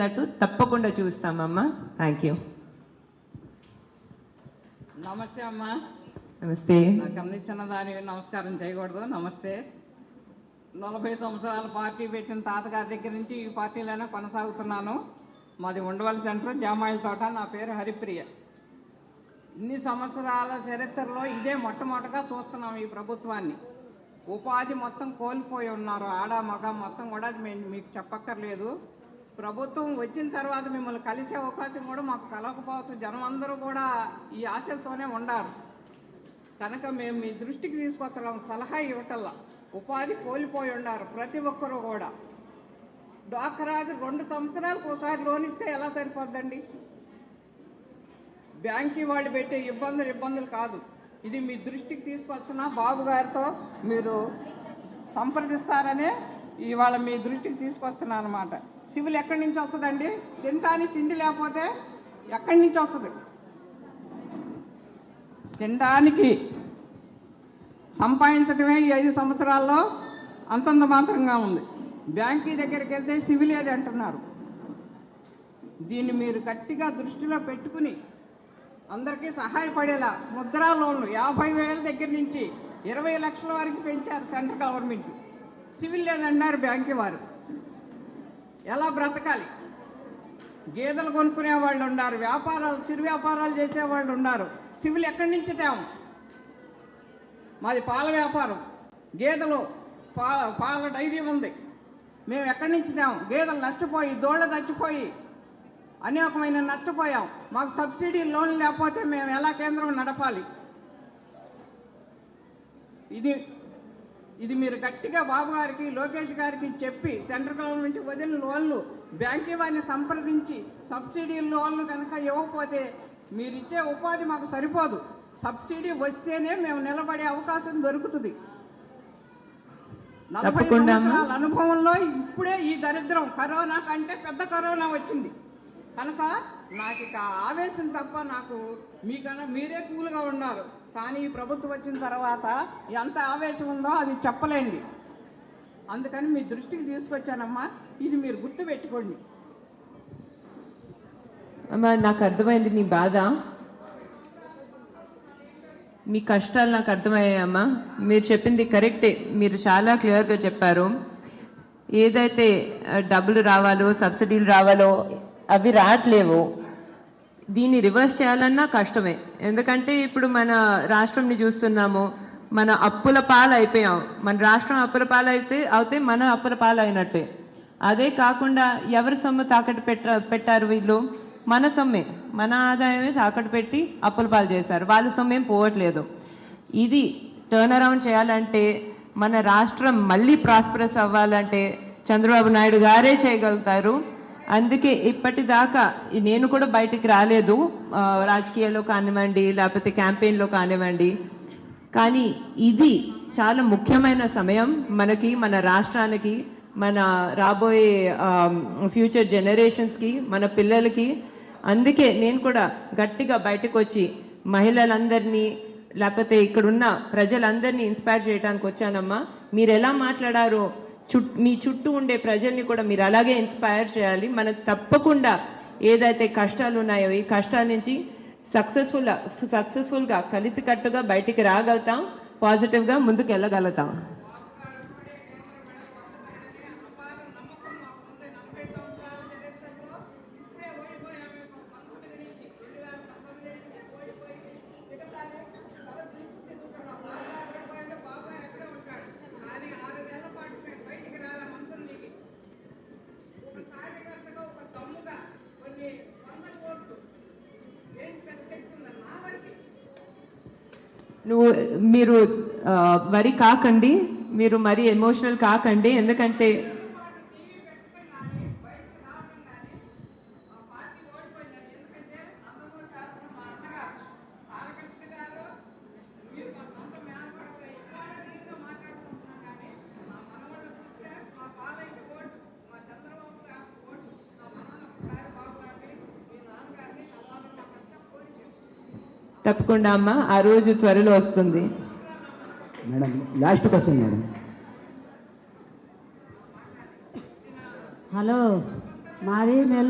వచ్చేటట్టు తప్పకుండా చూస్తామమ్మా. Thank you నమస్తే అమ్మా. నమస్తే. నాకు అందించిన దానికి నమస్కారం చేయకూడదు. నమస్తే. నలభై సంవత్సరాల పార్టీ పెట్టిన తాతగారి దగ్గర నుంచి ఈ పార్టీలోనే కొనసాగుతున్నాను. మాది ఉండవల్లి సెంటర్ జామాయిల తోట. నా పేరు హరిప్రియ. ఇన్ని సంవత్సరాల చరిత్రలో ఇదే మొట్టమొదటగా చూస్తున్నాం ఈ ప్రభుత్వాన్ని. ఉపాధి మొత్తం కోల్పోయి ఉన్నారు. ఆడ మగ మొత్తం కూడా మేము మీకు చెప్పక్కర్లేదు. ప్రభుత్వం వచ్చిన తర్వాత మిమ్మల్ని కలిసే అవకాశం కూడా మాకు కలగకపోవచ్చు జనం అందరూ కూడా ఈ ఆశలతోనే ఉండారు. కనుక మేము మీ దృష్టికి తీసుకొస్తాం సలహా ఇవ్వటల్లా. ఉపాధి కోల్పోయి ఉన్నారు ప్రతి ఒక్కరూ కూడా. డ్వాక్రాకి రెండు సంవత్సరాలకు ఒకసారి లోన్ ఇస్తే ఎలా సరిపోద్దండి? బ్యాంకి వాళ్ళు పెట్టే ఇబ్బందులు ఇబ్బందులు కాదు. ఇది మీ దృష్టికి తీసుకొస్తున్నా. బాబు గారితో మీరు సంప్రదిస్తారనే ఇవాళ మీ దృష్టికి తీసుకొస్తున్నాను అనమాట సివిల్ ఎక్కడి నుంచి వస్తుందండి? తినడానికి తిండి లేకపోతే ఎక్కడి నుంచి వస్తుంది? తినడానికి సంపాదించడమే ఈ ఐదు సంవత్సరాల్లో అంతంత మాత్రంగా ఉంది. బ్యాంకీ దగ్గరికి వెళ్తే సివిల్ ఏది అంటున్నారు. దీన్ని మీరు గట్టిగా దృష్టిలో పెట్టుకుని అందరికీ సహాయపడేలా ముద్రా లోన్లు యాభై వేల దగ్గర నుంచి ఇరవై లక్షల వరకు పెంచారు సెంట్రల్ గవర్నమెంట్. సివిల్ లేదన్నారు బ్యాంకు వారు. ఎలా బ్రతకాలి? గేదెలు కొనుక్కునే వాళ్ళు ఉన్నారు వ్యాపారాలు చిరు వ్యాపారాలు చేసే వాళ్ళు ఉన్నారు. సివిల్ ఎక్కడి నుంచి తేము మాది పాల వ్యాపారం. గేదెలు పాల పాల డైరీ ఉంది. మేము ఎక్కడి నుంచి తేము గేదెలు నష్టపోయి దోళ్ళ చచ్చిపోయి అనేకమైన నష్టపోయాం. మాకు సబ్సిడీ లోన్ లేకపోతే మేము ఎలా కేంద్రం నడపాలి? ఇది ఇది మీరు గట్టిగా బాబు గారికి లోకేష్ గారికి చెప్పి సెంట్రల్ గవర్నమెంట్ వదిలిన లోన్లు బ్యాంకీ వారిని సంప్రదించి సబ్సిడీ లోన్లు కనుక ఇవ్వకపోతే మీరు ఇచ్చే ఉపాధి మాకు సరిపోదు. సబ్సిడీ వస్తేనే మేము నిలబడే అవకాశం దొరుకుతుంది. నలభై. సంవత్సరాల అనుభవంలో ఇప్పుడే ఈ దరిద్రం కరోనా కంటే పెద్ద కరోనా వచ్చింది. కనుక నాకు ఇక ఆవేశం తప్ప నాకు మీకన్నా మీరే కూల్గా ఉన్నారు. కానీ ఈ ప్రభుత్వం వచ్చిన తర్వాత ఎంత ఆవేశం ఉందో అది చెప్పలేండి అందుకని మీ దృష్టికి తీసుకొచ్చానమ్మా. ఇది మీరు గుర్తు పెట్టుకోండి. అమ్మా నాకు అర్థమైంది మీ బాధ. మీ కష్టాలు నాకు అర్థమయ్యాయమ్మా మీరు చెప్పింది కరెక్టే. మీరు చాలా క్లియర్గా చెప్పారు. ఏదైతే డబ్బులు రావాలో సబ్సిడీలు రావాలో అవి రావట్లేవు దీన్ని రివర్స్ చేయాలన్నా కష్టమే. ఎందుకంటే ఇప్పుడు మన రాష్ట్రంని చూస్తున్నాము మన అప్పుల పాలు అయిపోయాం మన రాష్ట్రం అప్పుల పాలు అయితే అవుతే మన అప్పుల పాలు అయినట్టే అదే కాకుండా ఎవరి సొమ్ము తాకట్టు పెట్ట పెట్టారు వీళ్ళు? మన సొమ్మే. మన ఆదాయమే తాకట్టు పెట్టి అప్పుల పాలు చేశారు. వాళ్ళ సొమ్మేం పోవట్లేదు. ఇది టర్న్ అరౌండ్ చేయాలంటే మన రాష్ట్రం మళ్ళీ ప్రాస్పరస్ అవ్వాలంటే చంద్రబాబు నాయుడు గారే చేయగలుగుతారు. అందుకే ఇప్పటిదాకా నేను కూడా బయటికి రాలేదు రాజకీయాల్లో కానివ్వండి లేకపోతే క్యాంపెయిన్లో కానివ్వండి. కానీ ఇది చాలా ముఖ్యమైన సమయం. మనకి మన రాష్ట్రానికి మన రాబోయే ఫ్యూచర్ జనరేషన్స్కి మన పిల్లలకి. అందుకే నేను కూడా గట్టిగా బయటకు వచ్చి మహిళలందరినీ లేకపోతే ఇక్కడున్న ప్రజలందరినీ ఇన్స్పైర్ చేయడానికి వచ్చానమ్మా. మీరు ఎలా మాట్లాడారో మీ చుట్టూ ఉండే ప్రజల్ని కూడా మీరు అలాగే ఇన్స్పైర్ చేయాలి. మనం తప్పకుండా ఏదైతే కష్టాలు ఉన్నాయో ఈ కష్టాల నుంచి సక్సెస్ఫుల్ సక్సెస్ఫుల్గా కలిసికట్టుగా బయటికి రాగలుగుతాం. పాజిటివ్గా ముందుకు వెళ్ళగలుగుతాం నువ్వు మీరు వరి కాకండి. మీరు మరీ ఎమోషనల్ కాకండి. ఎందుకంటే తప్పకుండా అమ్మ. ఆ రోజు త్వరలో వస్తుంది. Madam last question madam. Hello మాది నెల